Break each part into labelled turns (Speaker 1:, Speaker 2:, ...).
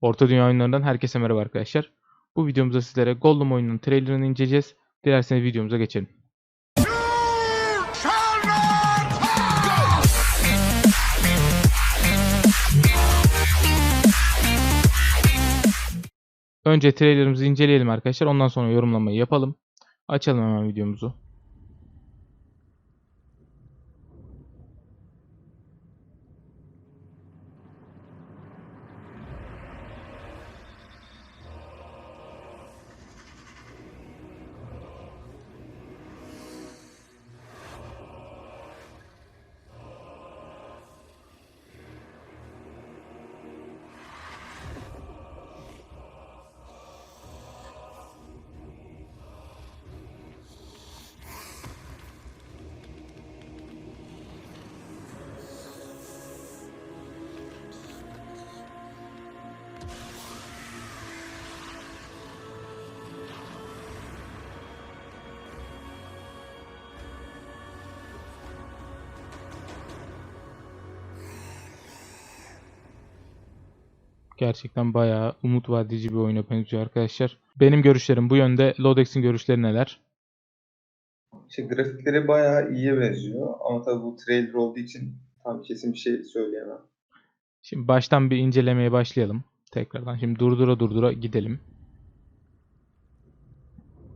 Speaker 1: Orta Dünya oyunlarından herkese merhaba arkadaşlar. Bu videomuzda sizlere Gollum oyununun trailerını inceleyeceğiz. Dilerseniz videomuza geçelim. Önce trailerimizi inceleyelim arkadaşlar. Ondan sonra yorumlamayı yapalım. Açalım hemen videomuzu. Gerçekten bayağı umut vadeci bir oyuna benziyor arkadaşlar. Benim görüşlerim bu yönde. Lodex'in görüşleri neler?
Speaker 2: İşte grafikleri bayağı iyiye benziyor ama tabii bu trailer olduğu için tam kesin bir şey söyleyemem.
Speaker 1: Şimdi baştan bir incelemeye başlayalım. Tekrardan. Şimdi durdura durdura gidelim.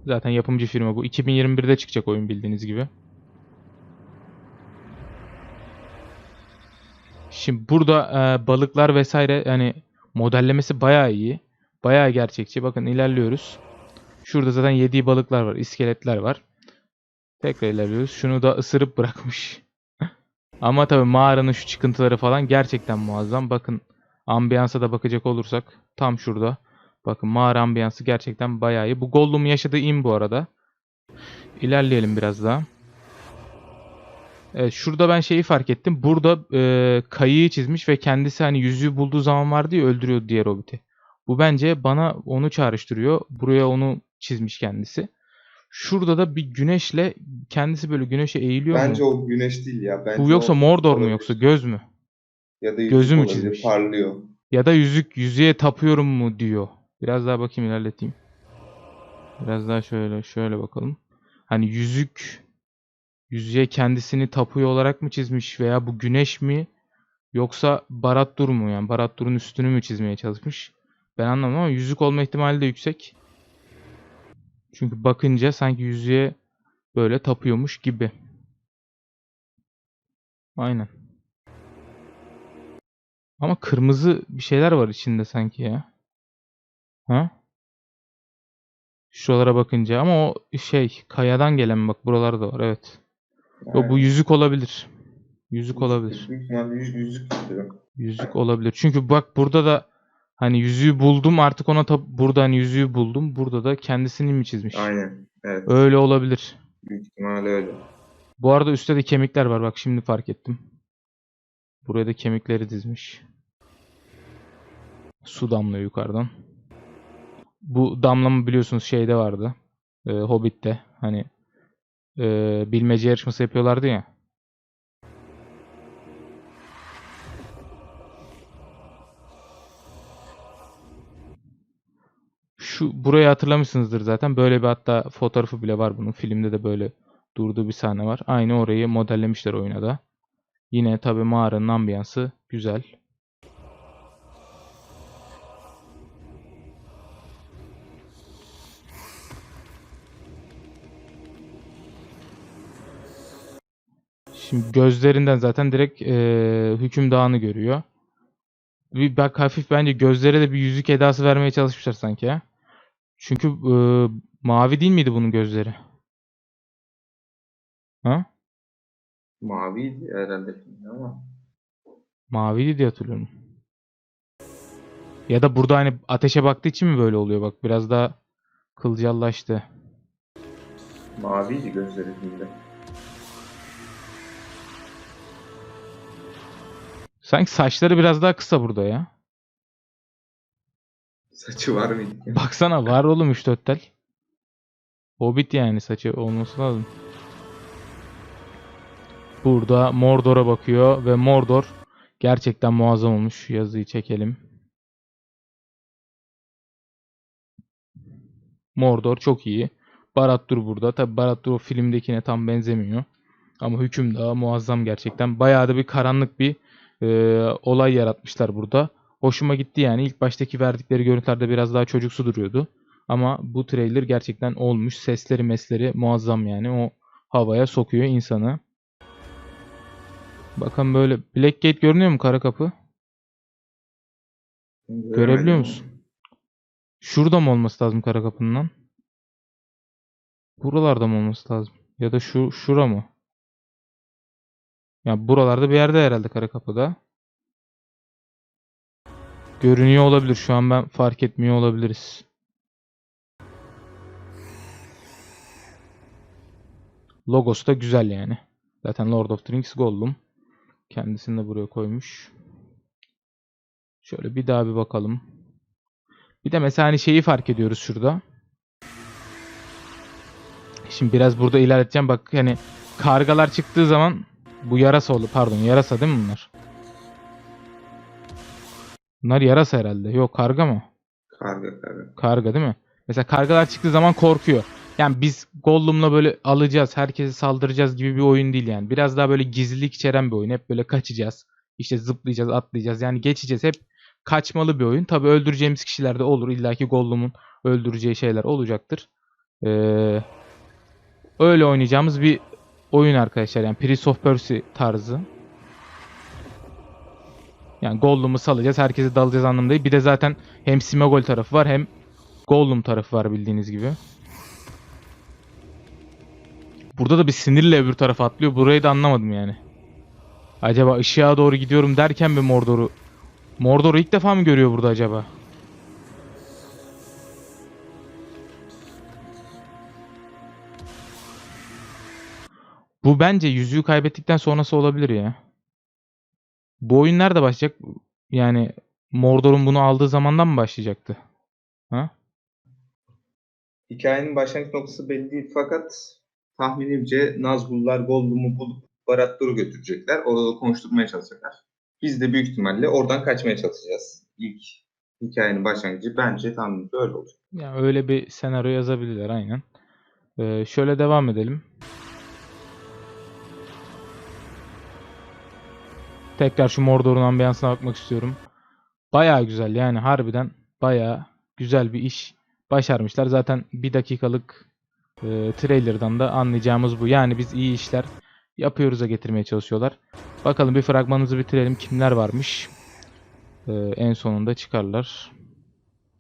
Speaker 1: Zaten yapımcı firma bu. 2021'de çıkacak oyun bildiğiniz gibi. Şimdi burada e, balıklar vesaire yani modellemesi bayağı iyi. Bayağı gerçekçi. Bakın ilerliyoruz. Şurada zaten yediği balıklar var. iskeletler var. Tekrar ilerliyoruz. Şunu da ısırıp bırakmış. Ama tabii mağaranın şu çıkıntıları falan gerçekten muazzam. Bakın ambiyansa da bakacak olursak tam şurada. Bakın mağara ambiyansı gerçekten bayağı iyi. Bu Gollum'un yaşadığı in bu arada. İlerleyelim biraz daha. Evet şurada ben şeyi fark ettim. Burada e, kayıyı çizmiş ve kendisi hani yüzüğü bulduğu zaman vardı ya öldürüyordu diğer hobbit'i. Bu bence bana onu çağrıştırıyor. Buraya onu çizmiş kendisi. Şurada da bir güneşle kendisi böyle güneşe eğiliyor
Speaker 2: Bence
Speaker 1: mu?
Speaker 2: o güneş değil ya. Bence
Speaker 1: Bu yoksa
Speaker 2: o
Speaker 1: Mordor mu yoksa göz mü?
Speaker 2: Ya da
Speaker 1: gözü mü çizmiş?
Speaker 2: Parlıyor.
Speaker 1: Ya da yüzük yüzüğe tapıyorum mu diyor. Biraz daha bakayım ilerleteyim. Biraz daha şöyle şöyle bakalım. Hani yüzük yüzüğe kendisini tapıyor olarak mı çizmiş veya bu güneş mi yoksa Barad-dûr mu yani Barad-dûr'un üstünü mü çizmeye çalışmış? Ben anlamadım ama yüzük olma ihtimali de yüksek. Çünkü bakınca sanki yüzüğe böyle tapıyormuş gibi. Aynen. Ama kırmızı bir şeyler var içinde sanki ya. Ha? Şuralara bakınca ama o şey kayadan gelen bak buralarda da var evet. Yo, bu yüzük olabilir. Yüzük olabilir.
Speaker 2: Büyük ihtimalle yüz, yüzük.
Speaker 1: Yüzük olabilir. Çünkü bak burada da hani yüzüğü buldum artık ona tap burada hani yüzüğü buldum. Burada da kendisini mi çizmiş?
Speaker 2: Aynen. Evet.
Speaker 1: Öyle olabilir.
Speaker 2: Büyük ihtimalle öyle.
Speaker 1: Bu arada üstte de kemikler var. Bak şimdi fark ettim. Buraya da kemikleri dizmiş. Su damlıyor yukarıdan. Bu damlama biliyorsunuz şeyde vardı. E, Hobbit'te. Hani e, bilmece yarışması yapıyorlardı ya. Şu burayı hatırlamışsınızdır zaten. Böyle bir hatta fotoğrafı bile var bunun. Filmde de böyle durduğu bir sahne var. Aynı orayı modellemişler oyuna da. Yine tabi mağaranın ambiyansı güzel. Şimdi gözlerinden zaten direkt eee hükümdağını görüyor. Bir bak hafif bence gözlere de bir yüzük edası vermeye çalışmışlar sanki ya. Çünkü eee, mavi değil miydi bunun gözleri? Ha?
Speaker 2: Maviydi herhalde ama.
Speaker 1: Maviydi diye hatırlıyorum. Ya da burada hani ateşe baktığı için mi böyle oluyor? Bak biraz daha kılcallaştı.
Speaker 2: Maviydi gözleri filmde.
Speaker 1: Sanki saçları biraz daha kısa burada ya.
Speaker 2: Saçı var mıydı?
Speaker 1: Baksana var oğlum 3-4 tel. Hobbit yani saçı olması lazım. Burada Mordor'a bakıyor ve Mordor gerçekten muazzam olmuş. Yazıyı çekelim. Mordor çok iyi. Barad-dûr burada. Tabi Barad-dûr o filmdekine tam benzemiyor. Ama hüküm daha muazzam gerçekten. Bayağı da bir karanlık bir e, olay yaratmışlar burada. Hoşuma gitti yani. İlk baştaki verdikleri görüntülerde biraz daha çocuksu duruyordu. Ama bu trailer gerçekten olmuş. Sesleri mesleri muazzam yani. O havaya sokuyor insanı. Bakın böyle Blackgate görünüyor mu kara kapı? Görebiliyor musun? Şurada mı olması lazım kara kapının lan? Buralarda mı olması lazım? Ya da şu şura mı? Ya buralarda bir yerde herhalde kara kapıda. Görünüyor olabilir. Şu an ben fark etmiyor olabiliriz. Logosu da güzel yani. Zaten Lord of the Rings Gollum. Kendisini de buraya koymuş. Şöyle bir daha bir bakalım. Bir de mesela hani şeyi fark ediyoruz şurada. Şimdi biraz burada ilerleteceğim. Bak hani kargalar çıktığı zaman bu yarasa oldu. Pardon yarasa değil mi bunlar? Bunlar yarasa herhalde. Yok karga mı?
Speaker 2: Karga karga.
Speaker 1: Karga değil mi? Mesela kargalar çıktığı zaman korkuyor. Yani biz Gollum'la böyle alacağız, herkese saldıracağız gibi bir oyun değil yani. Biraz daha böyle gizlilik içeren bir oyun. Hep böyle kaçacağız. İşte zıplayacağız, atlayacağız. Yani geçeceğiz. Hep kaçmalı bir oyun. Tabii öldüreceğimiz kişiler de olur. İlla ki Gollum'un öldüreceği şeyler olacaktır. Ee, öyle oynayacağımız bir oyun arkadaşlar. Yani Prince of Persia tarzı. Yani Gollum'u salacağız, herkese dalacağız anlamında değil. Bir de zaten hem Smeagol tarafı var hem Gollum tarafı var bildiğiniz gibi. Burada da bir sinirle öbür tarafa atlıyor. Burayı da anlamadım yani. Acaba ışığa doğru gidiyorum derken mi Mordor'u... Mordor'u ilk defa mı görüyor burada acaba? Bu bence yüzüğü kaybettikten sonrası olabilir ya. Bu oyun nerede başlayacak? Yani Mordor'un bunu aldığı zamandan mı başlayacaktı? Ha?
Speaker 2: Hikayenin başlangıç noktası belli değil fakat tahminimce Nazgullar Gollum'u bulup Barad-dûr'u götürecekler. Orada da konuşturmaya çalışacaklar. Biz de büyük ihtimalle oradan kaçmaya çalışacağız. İlk hikayenin başlangıcı bence tahminimce öyle olacak.
Speaker 1: Yani öyle bir senaryo yazabilirler aynen. Ee, şöyle devam edelim. Tekrar şu Mordor'un ambiyansına bakmak istiyorum. Bayağı güzel yani harbiden bayağı güzel bir iş başarmışlar. Zaten bir dakikalık e, trailer'dan da anlayacağımız bu. Yani biz iyi işler yapıyoruz'a getirmeye çalışıyorlar. Bakalım bir fragmanımızı bitirelim. Kimler varmış? Ee, en sonunda çıkarlar.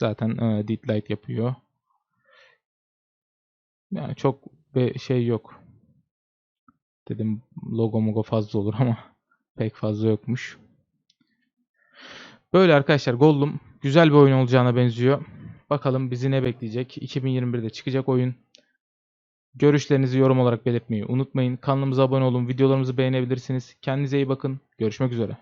Speaker 1: Zaten e, Deadlight yapıyor. Yani çok bir şey yok. Dedim logo mogo fazla olur ama pek fazla yokmuş. Böyle arkadaşlar Gollum güzel bir oyun olacağına benziyor. Bakalım bizi ne bekleyecek. 2021'de çıkacak oyun. Görüşlerinizi yorum olarak belirtmeyi unutmayın. Kanalımıza abone olun. Videolarımızı beğenebilirsiniz. Kendinize iyi bakın. Görüşmek üzere.